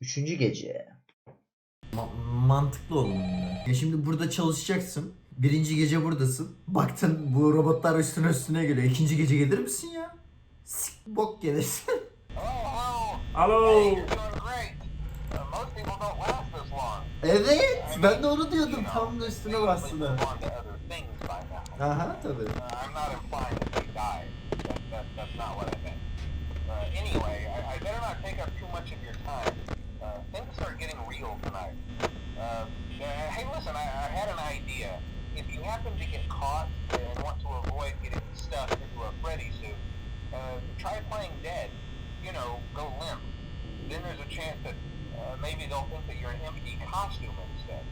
Üçüncü gece. Ma- mantıklı oğlum bunlar. Ya şimdi burada çalışacaksın. Birinci gece buradasın. Baktın bu robotlar üstüne üstüne geliyor. İkinci gece gelir misin ya? Sik bok gelirsin. Alo. Uh, evet ben de onu diyordum. Tam da üstüne Maybe bastı move da. on to other things by now. Aha tabii. Uh, I'm not implying that they died. That, that, that's not what I meant. Anyway, I, I better not take up too much of your time. Things are getting real tonight. Uh, hey, listen, I, I had an idea. If you happen to get caught and want to avoid getting stuffed into a Freddy suit, uh, try playing dead. You know, go limp. Then there's a chance that uh, maybe they'll think that you're an empty costume instead.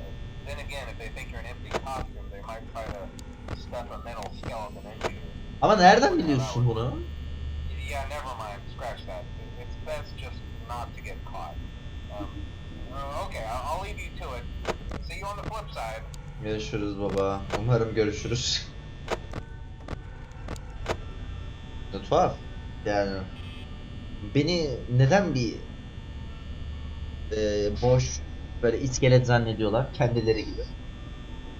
Uh, then again, if they think you're an empty costume, they might try to stuff a mental skeleton into you. Ama nereden biliyorsun bunu? Yeah, never mind. Scratch that. It's best just not to get caught. Um, okay, I'll, leave you to it. See you on the flip side. Görüşürüz baba. Umarım görüşürüz. Tuhaf. Yani beni neden bir e, boş böyle iskelet zannediyorlar kendileri gibi.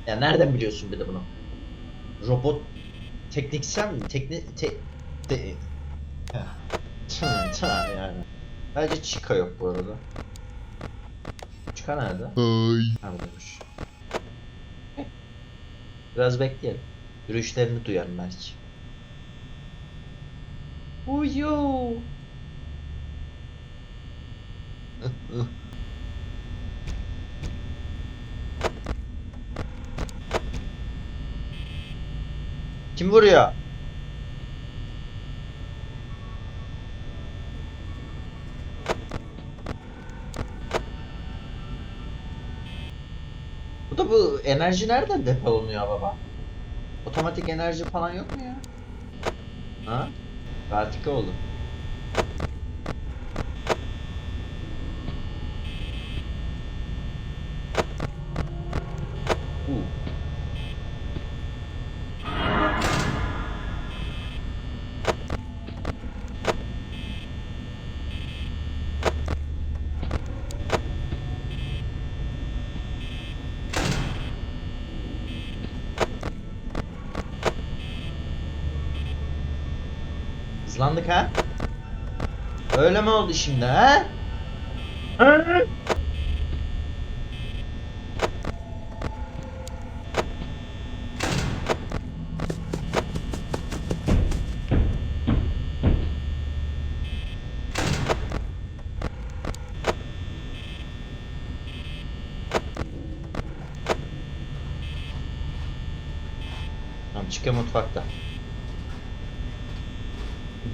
Ya nereden biliyorsun bir de bunu? Robot tekniksen mi? Tekni te, te, yani. Bence Chica yok bu arada. Chica nerede? Ha buradaymış. Biraz bekleyelim. Yürüyüşlerini duyarım belki. Uyu. Kim vuruyor? Bu da bu enerji nereden depolanıyor baba? Otomatik enerji falan yok mu ya? Ha? Vertika oldu. Hızlandık ha? Öyle mi oldu şimdi ha? Tamam çıkıyor mutfakta.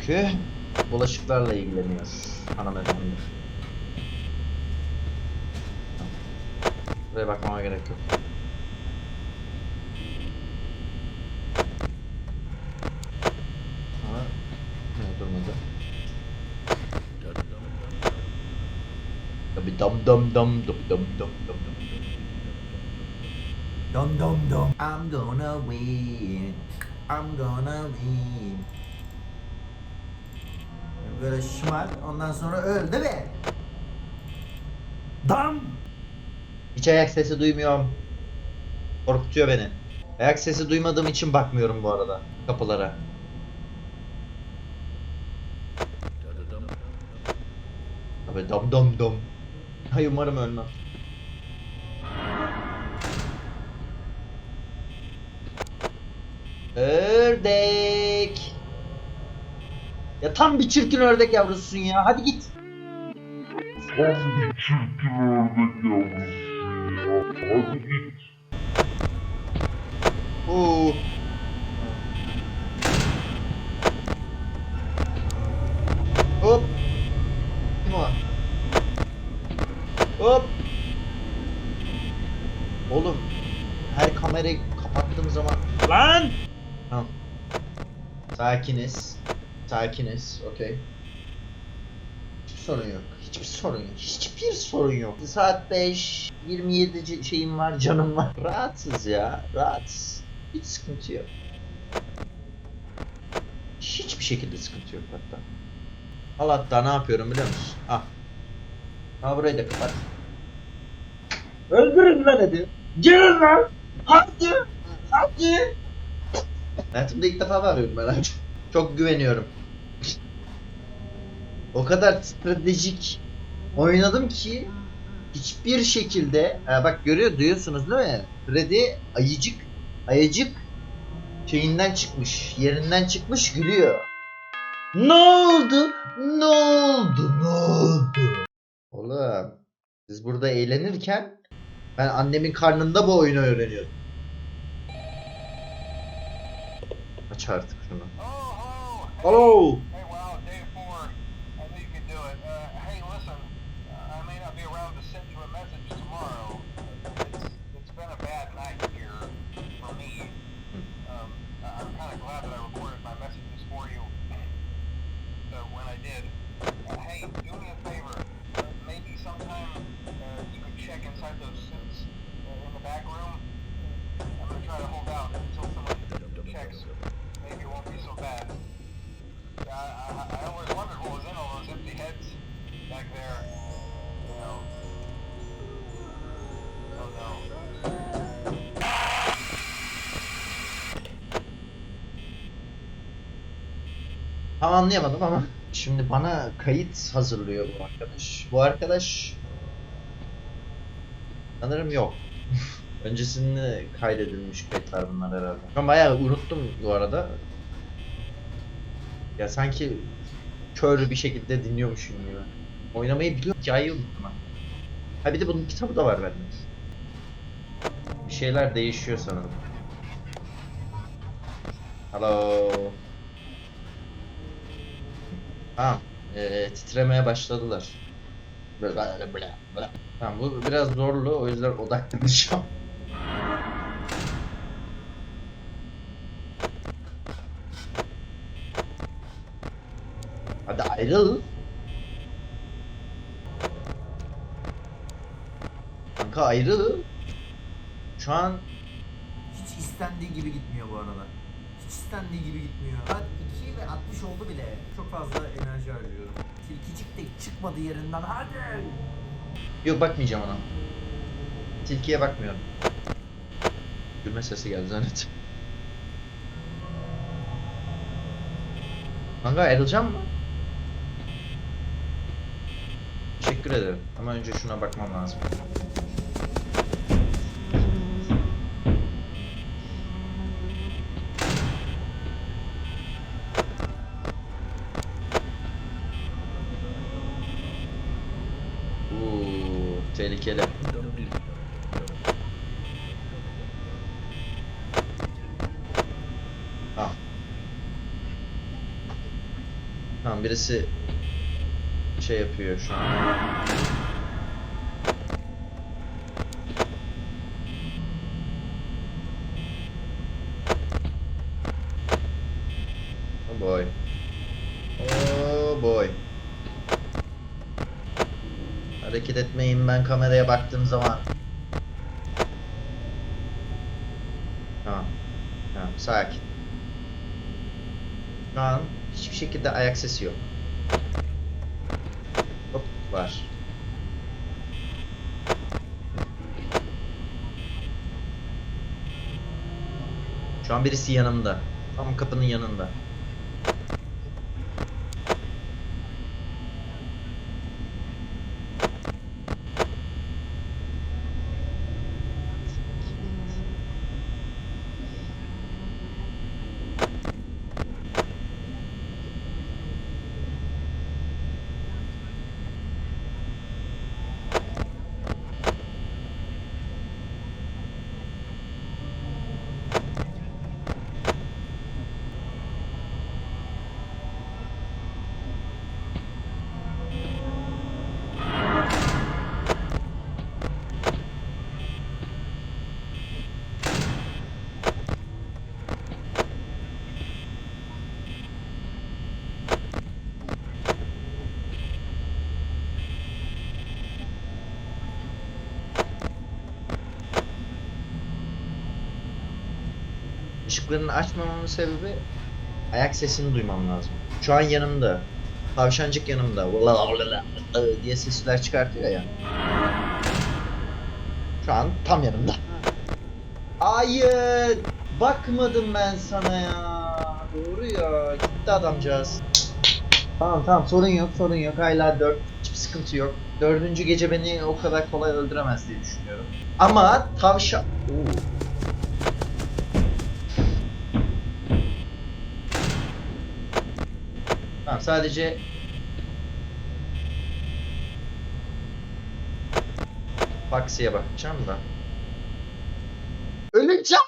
Çünkü bulaşıklarla ilgileniyor hanımefendi. Buraya bakmama gerek yok. Ama ne durmadı. Tabi dam dam dam dam dam dam dam dam. Dom dom dom. I'm gonna win. I'm gonna win. Böyle şımar ondan sonra öl değil mi? Dam. Hiç ayak sesi duymuyorum. Korkutuyor beni. Ayak sesi duymadığım için bakmıyorum bu arada kapılara. Tabii dom dom dom. Hay umarım ölmem. Ördek. Ya tam bir çirkin ördek yavrususun ya. Hadi git. Oo. Hop. Kim o? Hop. Oğlum. Her kamerayı kapattığım zaman Lan. Tamam. Sakiniz. Sakiniz. Okey. Sorun yok. Hiçbir sorun yok. Hiçbir sorun yok. Saat 5. 27 ce- şeyim var, canım var. Rahatsız ya. Rahatsız. Hiç sıkıntı yok. Hiçbir şekilde sıkıntı yok hatta. Al hatta ne yapıyorum biliyor musun? Ah. Ha burayı da kapat. Öldürün lan hadi. Gelin lan. Hadi. Hadi. Hayatımda ilk defa varıyorum ben. Çok güveniyorum. O kadar stratejik oynadım ki hiçbir şekilde ha bak görüyor duyuyorsunuz değil mi? Freddy ayıcık ayıcık şeyinden çıkmış yerinden çıkmış gülüyor. Ne oldu? Ne oldu? Ne oldu? Oğlum siz burada eğlenirken ben annemin karnında bu oyunu öğreniyordum. Aç artık şunu. Oh, Tam anlayamadım ama şimdi bana kayıt hazırlıyor bu arkadaş. Bu arkadaş sanırım yok. Öncesinde kaydedilmiş kayıtlar bunlar herhalde. Ben bayağı unuttum bu arada. Ya sanki kör bir şekilde dinliyormuşum gibi. Oynamayı biliyorum, hikayeyi unuttum ha. Ha bir de bunun kitabı da var bende. Bir şeyler değişiyor sanırım. Hello. Tamam. Ee, titremeye başladılar. Böyle böyle böyle. Tamam bu biraz zorlu o yüzden odaklanacağım. Hadi ayrıl. Kanka ayrıl. Şu an Hiç istendiği gibi gitmiyor bu arada. Hiç istendiği gibi gitmiyor. Saat 2 ve 60 oldu bile. Çok fazla enerji harcıyorum. Tilkicik de çıkmadı yerinden. Hadi. Yok bakmayacağım ona. Tilkiye bakmıyorum. Gülme sesi geldi zannettim. Kanka ayrılacağım mı? Teşekkür ederim. Ama önce şuna bakmam lazım. Uuu tehlikeli. Tamam. Tamam birisi şey yapıyor şu an. Oh boy. Oh boy. Hareket etmeyin ben kameraya baktığım zaman. Tamam. Tamam sakin. Şu an hiçbir şekilde ayak sesi yok. Var. Şu an birisi yanımda. Tam kapının yanında. Işıklarını açmamamın sebebi ayak sesini duymam lazım. Şu an yanımda. Tavşancık yanımda. Diye sesler çıkartıyor ya. Şu an tam yanımda. Hayır. Bakmadım ben sana ya. Doğru ya. Gitti adamcağız. Tamam tamam sorun yok sorun yok. Hala 4. Hiçbir sıkıntı yok. Dördüncü gece beni o kadar kolay öldüremez diye düşünüyorum. Ama tavşan... Oo. Tamam sadece Foxy'ye bakacağım da. Öleceğim.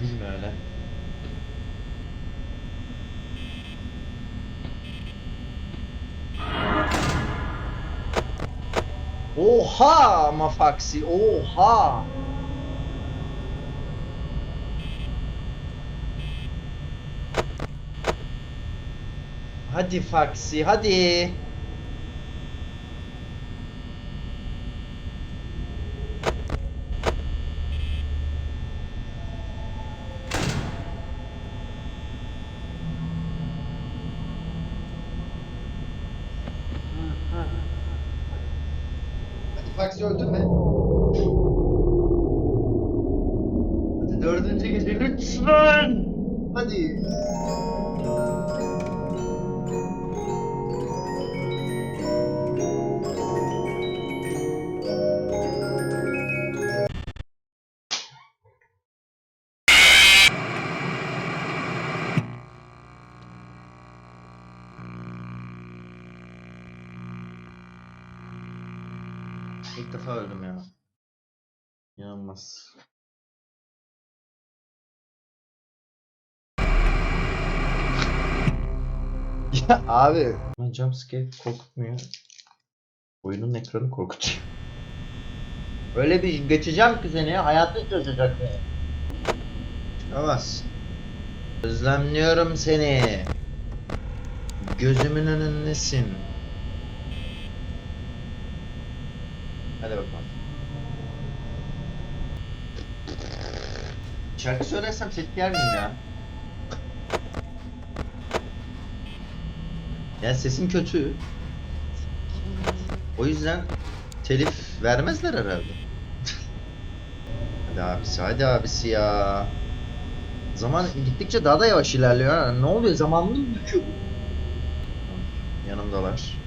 Gülme öyle. Oha Foxy, oha. Hadi Foxy, hadi. Foxy öldürme. Hadi dördüncü gece lütfen. Hadi. İnanılmaz. Ya abi. Ben jumpscare korkutmuyor. Oyunun ekranı korkutuyor. Öyle bir geçeceğim ki seni hayatın çözecek beni. Çıkamaz. Özlemliyorum seni. Gözümün önündesin. Hadi bakalım. Şarkı söylersem tepki yer miyim ya? Ya sesim kötü. O yüzden telif vermezler herhalde. hadi abisi, hadi abisi ya. Zaman gittikçe daha da yavaş ilerliyor. Ne oluyor? Zamanını mı büküyor bu? Yanımdalar.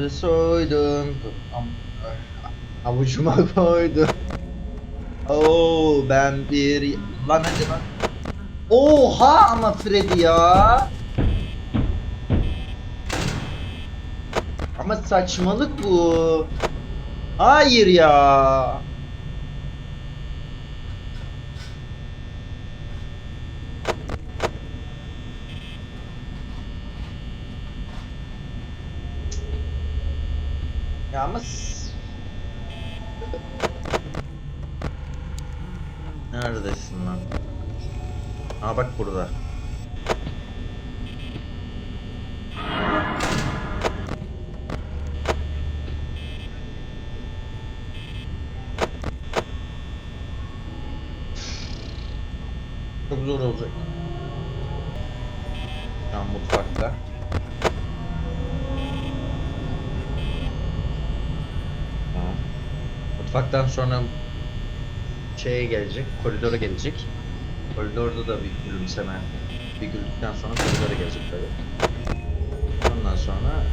Portakalı soydum. Avucuma koydum. Oo ben bir... Lan hadi lan. Oha ama Freddy ya. Ama saçmalık bu. Hayır ya. Ya ama s- Neredesin lan? Aa bak burada. Çok zor olacak. Şu an mutfakta. Tamam. Mutfaktan sonra şeye gelecek, koridora gelecek. Koridorda da bir gülümseme. Bir güldükten sonra koridora gelecek tabii. Ondan sonra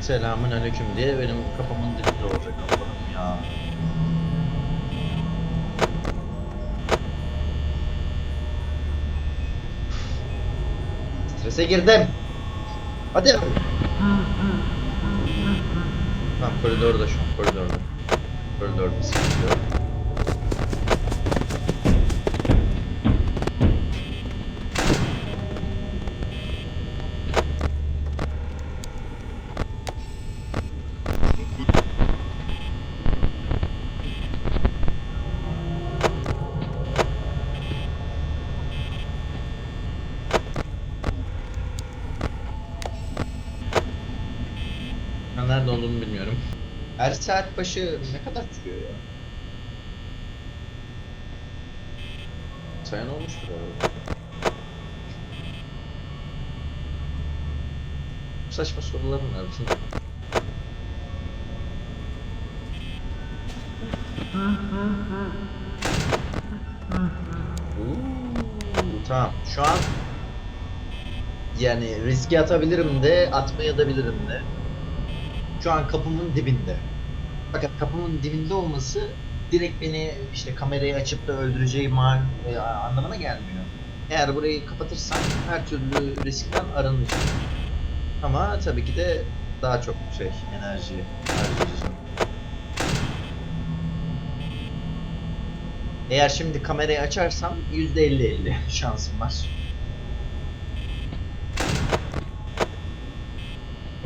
Selamun aleyküm diye benim kafamın dibinde olacak Allah'ım ya. Strese girdim. Hadi. Tamam koridorda şu an koridorda öldürmesi gerekiyor. Ben nerede olduğumu bilmiyorum. Her saat başı ne kadar sürüyor ya? Sayan olmuştur herhalde. Saçma soruların var tamam. Şu an yani riske atabilirim de atmaya da bilirim de. Şu an kapımın dibinde. Fakat kapımın dibinde olması direkt beni işte kamerayı açıp da öldüreceği mal e, anlamına gelmiyor. Eğer burayı kapatırsam her türlü riskten arınacağım. Ama tabii ki de daha çok şey enerji harcayacağım. Eğer şimdi kamerayı açarsam %50-50 şansım var.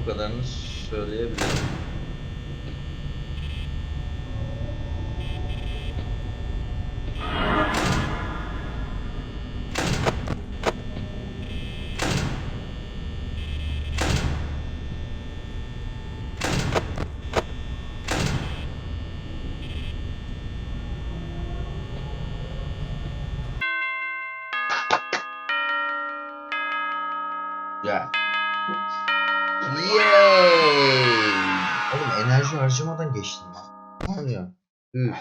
O kadarını söyleyebilirim. Güzel. Yay! Oğlum enerji harcamadan geçtim lan. Ne oluyor? Üf.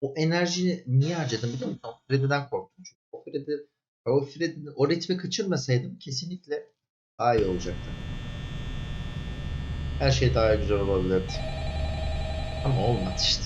O enerjiyi niye harcadım biliyor musun? Freddy'den korktum çünkü. O Freddy, o Freddy, o ritmi kaçırmasaydım kesinlikle daha iyi olacaktı. Her şey daha güzel olabilirdi. Ama olmadı işte.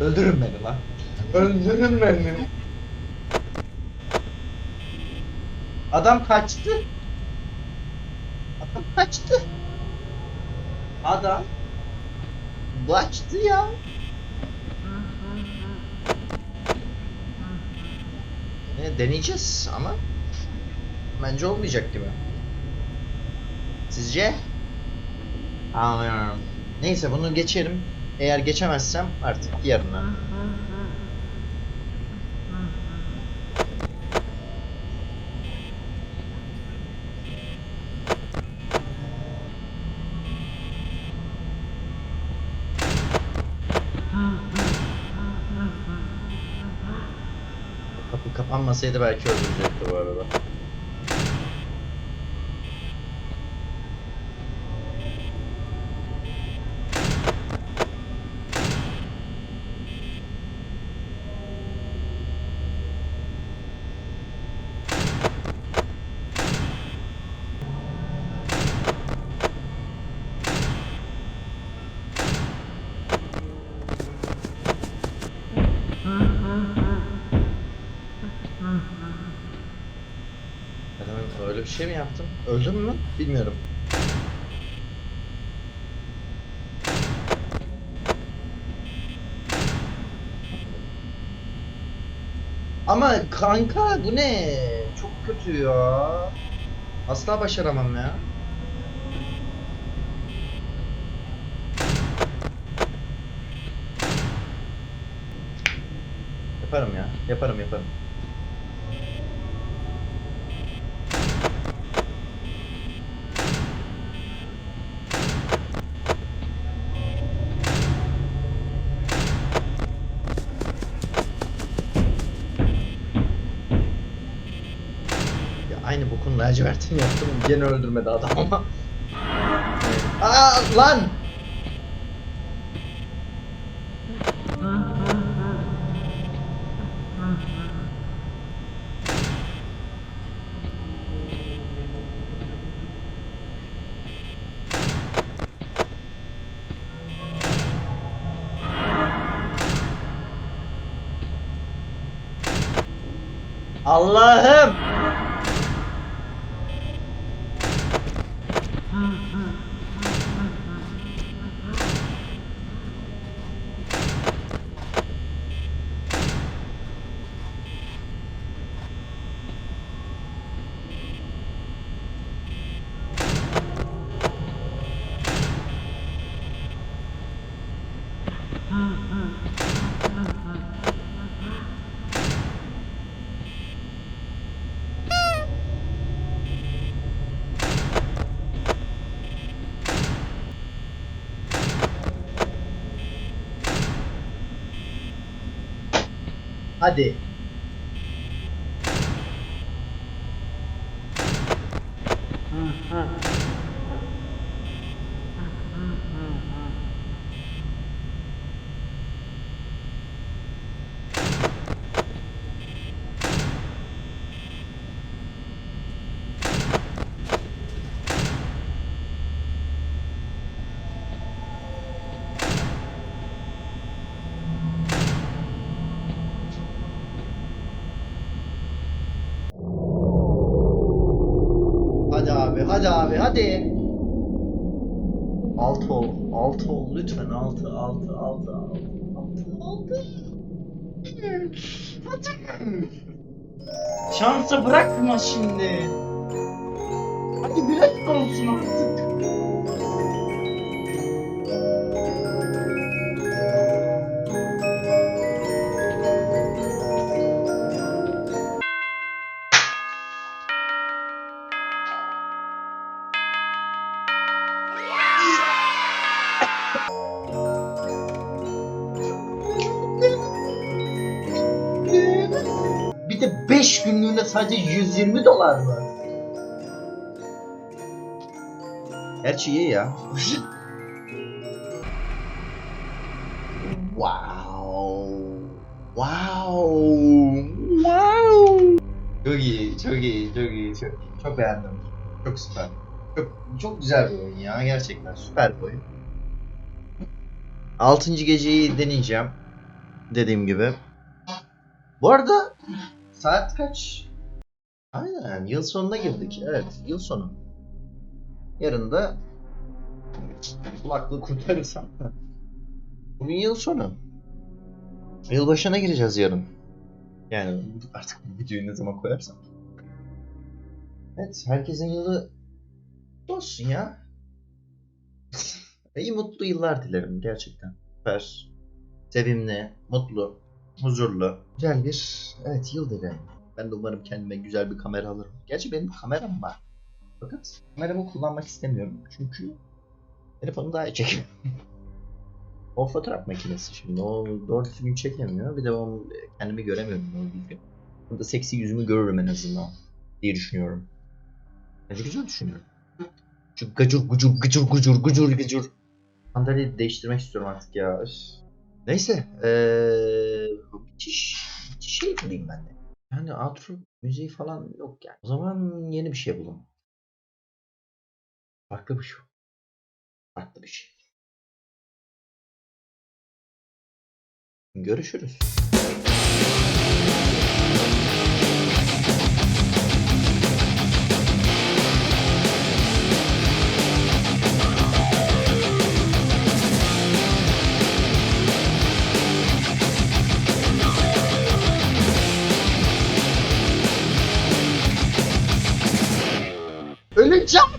Öldürün beni lan. Öldürün beni. Adam kaçtı. Adam kaçtı. Adam kaçtı ya. Ne deneyeceğiz ama bence olmayacak gibi. Sizce? Anlıyorum. Neyse bunu geçerim. Eğer geçemezsem artık yarına. Kapanmasaydı belki öldürecekti bu arada. Öyle bir şey mi yaptım? Öldüm mü? Bilmiyorum. Ama kanka bu ne? Çok kötü ya. Asla başaramam ya. Yaparım ya. Yaparım yaparım. Aynı bokun lacivertini yaptım. Gene öldürmedi adam ama. Aa lan! Allah'ım! Hadi. Hadi abi, hadi hadi. Altı ol, altı ol lütfen altı, altı, altı, altı, altı, altı. Şansa bırakma şimdi. Hadi bir dakika olsun artık. Bir de 5 günlüğüne sadece 120 dolar mı? Gerçi iyi ya. wow. Wow. Wow. Çok iyi, çok iyi, çok iyi. Çok, çok beğendim. Çok süper. Çok, çok güzel bir oyun ya. Gerçekten süper bir oyun. Altıncı geceyi deneyeceğim. Dediğim gibi. Bu arada saat kaç? Aynen yıl sonuna girdik. Evet yıl sonu. Yarın da kulaklığı kurtarırsam. Bugün yıl sonu. Yılbaşına gireceğiz yarın. Yani artık bu videoyu ne zaman koyarsam. Evet herkesin yılı olsun ya. İyi mutlu yıllar dilerim gerçekten. Süper. Sevimli, mutlu, huzurlu. Güzel bir evet yıl dilerim. Ben de umarım kendime güzel bir kamera alırım. Gerçi benim kameram var. Fakat kameramı kullanmak istemiyorum. Çünkü telefonum daha iyi çekiyor. o fotoğraf makinesi şimdi. O doğru düzgün çekemiyor. Bir de onu kendimi göremiyorum doğru düzgün. Burada seksi yüzümü görürüm en azından diye düşünüyorum. Bence güzel düşünüyorum. Şu gacur gucur gıcur gucur gucur gıcur. Sandalyeyi değiştirmek istiyorum artık ya. Neyse. Eee bitiş, bitiş bulayım ben de. Yani outro müziği falan yok yani. O zaman yeni bir şey bulalım. Farklı bir şey. Farklı bir şey. Görüşürüz. jump